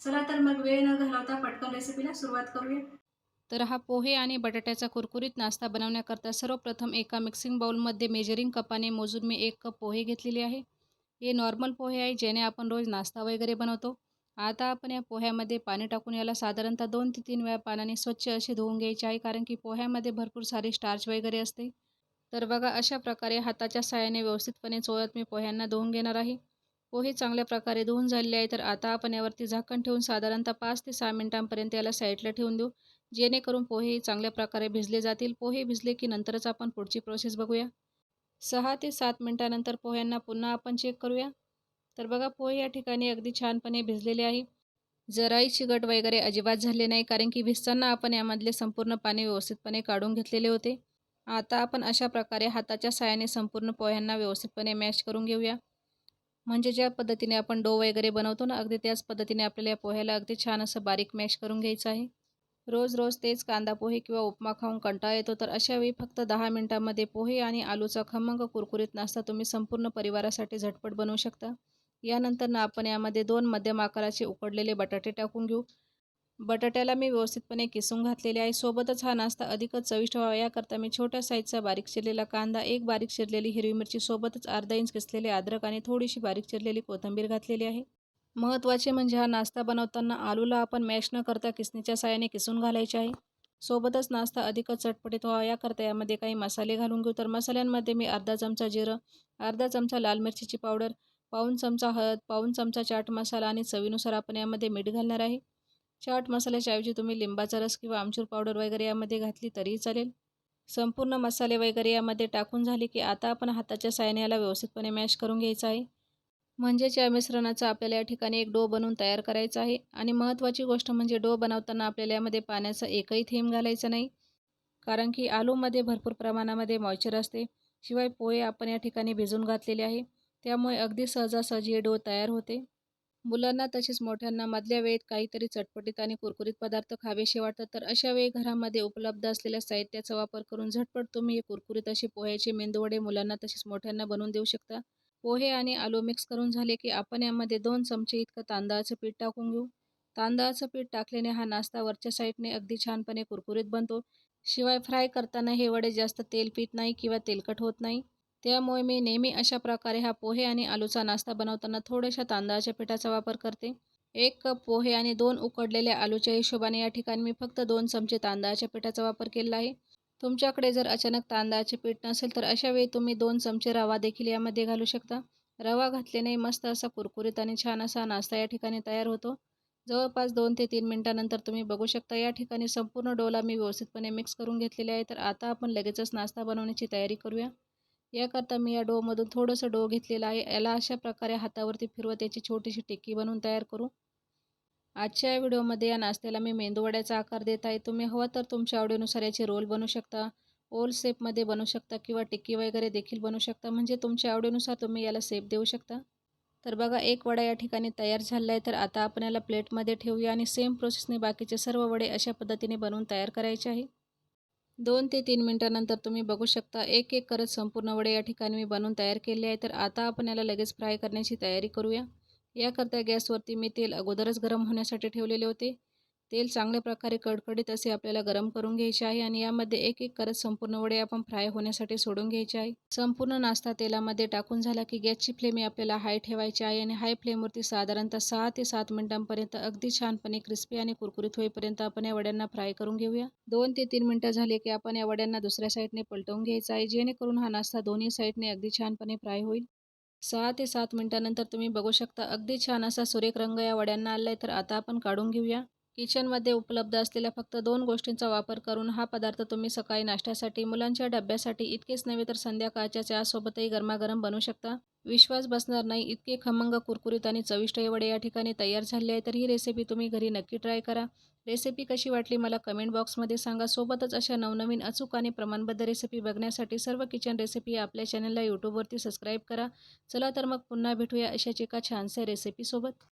चला तर मग वेळ न घालवता पटकन रेसिपीला सुरुवात करूया. तर हा पोहे आणि बटाट्याचा कुरकुरीत नाश्ता बनवण्याकरता सर्वप्रथम एका मिक्सिंग बाउलमध्ये मेजरिंग कपाने मोजून मी एक कप पोहे घेतलेले आहे. हे नॉर्मल पोहे आहे ज्याने आपण रोज नाश्ता वगैरे बनवतो. आता आपण या पोह्यामध्ये पाणी टाकून याला साधारणतः दोन ते तीन वेळा पाण्याने स्वच्छ असे धुवून घ्यायचे आहे कारण की पोह्यामध्ये भरपूर सारी स्टार्च वगैरे असते. तर बघा अशा प्रकारे हाताच्या साहाय्याने व्यवस्थितपणे चोळत मी पोह्यांना धुवून घेणार आहे. हो, पोहे चांगल्या प्रकारे धुवून झालेले आहे. तर आता आपण यावरती झाकण ठेवून साधारणतः पाच ते सहा मिनिटांपर्यंत याला साईडला ठेवून देऊ. जेणेकरून पोहे चांगल्या प्रकारे भिजले जातील. पोहे भिजले की नंतरच आपण पुढची प्रोसेस बघूया. सहा ते सात मिनटानंतर पोह्यांना पुन्हा आपण चेक करूया. तर बघा पोहे या ठिकाणी अगदी छानपणे भिजलेले आहे. जराही चिकट वगैरे अजिबात झाले नाही कारण की भिजताना आपण यामधले संपूर्ण पाणी व्यवस्थितपणे काढून घेतलेले होते. आता आपण अशा प्रकारे हाताच्या साहाय्याने संपूर्ण पोह्यांना व्यवस्थितपणे मॅश करून घेऊया. म्हणजे ज्या पद्धतीने आपण डो वगैरे बनवतो ना अगदी त्याच पद्धतीने आपल्याला या पोह्याला अगदी छान असं बारीक मॅश करून घ्यायचं आहे. रोज रोज तेच कांदा पोहे किंवा उपमा खाऊन कंटाळा येतो तर अशावेळी फक्त दहा मिनटामध्ये पोहे आणि आलूचा खमंग कुरकुरीत नाश्ता तुम्ही संपूर्ण परिवारासाठी झटपट बनवू शकता. यानंतर ना आपण यामध्ये दोन मध्यम आकाराचे उकडलेले बटाटे टाकून घेऊ. बटाट्याला मी व्यवस्थितपणे किसून घातलेले आहे. सोबतच हा नाश्ता अधिकच चविष्ट व्हावा. याकरता मी छोट्या साईजचा बारीक चिरलेला कांदा एक बारीक चिरलेली हिरवी मिरची सोबतच अर्धा इंच किसलेले अद्रक आणि थोडीशी बारीक चिरलेली कोथिंबीर घातलेली आहे. महत्त्वाचे म्हणजे हा नाश्ता बनवताना आलूला आपण मॅश न करता किसणीच्या साहाय्याने किसून घालायचे आहे. सोबतच नाश्ता अधिकच चटपटीत व्हावा. याकरता यामध्ये काही मसाले घालून घेऊ. तर मसाल्यांमध्ये मी अर्धा चमचा जिरं अर्धा चमचा लाल मिरचीची पावडर पाऊन चमचा हळद पाऊन चमचा चाट मसाला आणि चवीनुसार आपण यामध्ये मीठ घालणार आहे. चाट मसाल्याच्या ऐवजी तुम्ही लिंबाचा रस किंवा आमचूर पावडर वगैरे यामध्ये घातली तरीही चालेल. संपूर्ण मसाले वगैरे यामध्ये टाकून झाले की आता आपण हाताच्या सायने याला व्यवस्थितपणे मॅश करून घ्यायचं आहे. म्हणजेच या मिश्रणाचा आपल्याला या ठिकाणी एक डो बनवून तयार करायचा आहे आणि महत्त्वाची गोष्ट म्हणजे डो बनवताना आपल्याला यामध्ये पाण्याचा एकही थेंब घालायचा नाही. कारण की आलूमध्ये भरपूर प्रमाणामध्ये मॉइचर असते. शिवाय पोहे आपण या ठिकाणी भिजून घातलेले आहे. त्यामुळे अगदी सहजासहजी हे डो तयार होते. मुलांना तसेच मोठ्यांना मधल्या वेळेत काहीतरी चटपटीत आणि कुरकुरीत पदार्थ खावेसे वाटतात. तर अशा वेळी घरामध्ये उपलब्ध असलेल्या साहित्याचा वापर करून झटपट तुम्ही कुरकुरीत असे पोह्याचे मेंदूवडे मुलांना तसेच मोठ्यांना बनवून देऊ शकता. पोहे आणि आलू मिक्स करून झाले की आपण यामध्ये दोन चमचे इतकं तांदळाचं पीठ टाकून घेऊ. तांदळाचं पीठ टाकल्याने हा नाश्ता वरच्या साईडने अगदी छानपणे कुरकुरीत बनतो. शिवाय फ्राय करताना हे वडे जास्त तेल पीत नाही किंवा तेलकट होत नाही. त्यामुळे मी नेहमी अशा प्रकारे हा पोहे आणि आलूचा नाश्ता बनवताना थोड्याशा तांदळाच्या पिठाचा वापर करते. एक कप पोहे आणि दोन उकडलेल्या आलूच्या हिशोबाने या ठिकाणी मी फक्त दोन चमचे तांदळाच्या पिठाचा वापर केला आहे. तुमच्याकडे जर अचानक तांदळाचे पीठ नसेल तर अशा वेळी तुम्ही दोन चमचे रवा देखील यामध्ये घालू शकता. रवा घातल्याने मस्त असा कुरकुरीत आणि छान असा नाश्ता या ठिकाणी तयार होतो. जवळपास दोन ते तीन मिनटानंतर तुम्ही बघू शकता या ठिकाणी संपूर्ण डोला मी व्यवस्थितपणे मिक्स करून घेतलेले आहे. तर आता आपण लगेचच नाश्ता बनवण्याची तयारी करूया. याकरता मी या डोमधून थोडंसं डो घेतलेलं आहे. याला अशा प्रकारे हातावरती फिरवत याची छोटीशी टिक्की बनवून तयार करू. आजच्या या व्हिडिओमध्ये या नाश्त्याला मी मेंदूवड्याचा आकार देत आहे. तुम्ही हवं तर तुमच्या आवडीनुसार याचे रोल बनवू शकता ओल शेपमध्ये बनवू शकता किंवा टिक्की वगैरे देखील बनवू शकता. म्हणजे तुमच्या आवडीनुसार तुम्ही याला शेप देऊ शकता. तर बघा एक वडा या ठिकाणी तयार झाला आहे तर आता आपण याला प्लेटमध्ये ठेवूया आणि सेम प्रोसेसने बाकीचे सर्व वडे अशा पद्धतीने बनवून तयार करायचे आहे. दोन ते तीन मिनटानंतर तुम्ही बघू शकता. एक एक करत संपूर्ण वडे या ठिकाणी मी बनवून तयार केले आहे. तर आता आपण याला लगेच फ्राय करण्याची तयारी करूया. याकरता गॅसवरती मी तेल अगोदरच गरम होण्यासाठी ठेवलेले होते. तेल चांगल्या प्रकारे कडकडीत असे आपल्याला गरम करून घ्यायचे आहे आणि यामध्ये एक एक करत संपूर्ण वडे आपण फ्राय होण्यासाठी सोडून घ्यायचे आहे. संपूर्ण नाश्ता तेलामध्ये टाकून झाला की गॅसची फ्लेम आपल्याला हाय ठेवायची आहे आणि हाय फ्लेमवरती साधारणतः सहा ते सात मिनिटांपर्यंत अगदी छानपणे क्रिस्पी आणि कुरकुरीत होईपर्यंत आपण या वड्यांना फ्राय करून घेऊया. दोन ते तीन मिनटं झाले की आपण या वड्यांना दुसऱ्या साईडने पलटवून घ्यायचा आहे जेणेकरून हा नाश्ता दोन्ही साईडने अगदी छानपणे फ्राय होईल. सहा ते सात मिनटानंतर तुम्ही बघू शकता अगदी छान असा सुरेख रंग या वड्यांना आला आहे तर आता आपण काढून घेऊया. किचनमध्ये उपलब्ध असलेल्या फक्त दोन गोष्टींचा वापर करून हा पदार्थ तुम्ही सकाळी नाश्त्यासाठी मुलांच्या डब्यासाठी इतकेच नव्हे तर संध्याकाळच्या चहासोबतही गरमागरम बनवू शकता. विश्वास बसणार नाही इतके खमंग कुरकुरीत आणि चविष्ट एवढे वडे या ठिकाणी तयार झाले आहे तर ही रेसिपी तुम्ही घरी नक्की ट्राय करा. रेसिपी कशी वाटली मला कमेंट बॉक्समध्ये सांगा. सोबतच अशा नवनवीन अचूक आणि प्रमाणबद्ध रेसिपी बघण्यासाठी सर्व किचन रेसिपी आपल्या चॅनलला यूट्यूबवरती सबस्क्राईब करा. चला तर मग पुन्हा भेटूया अशाच एका छानशा रेसिपीसोबत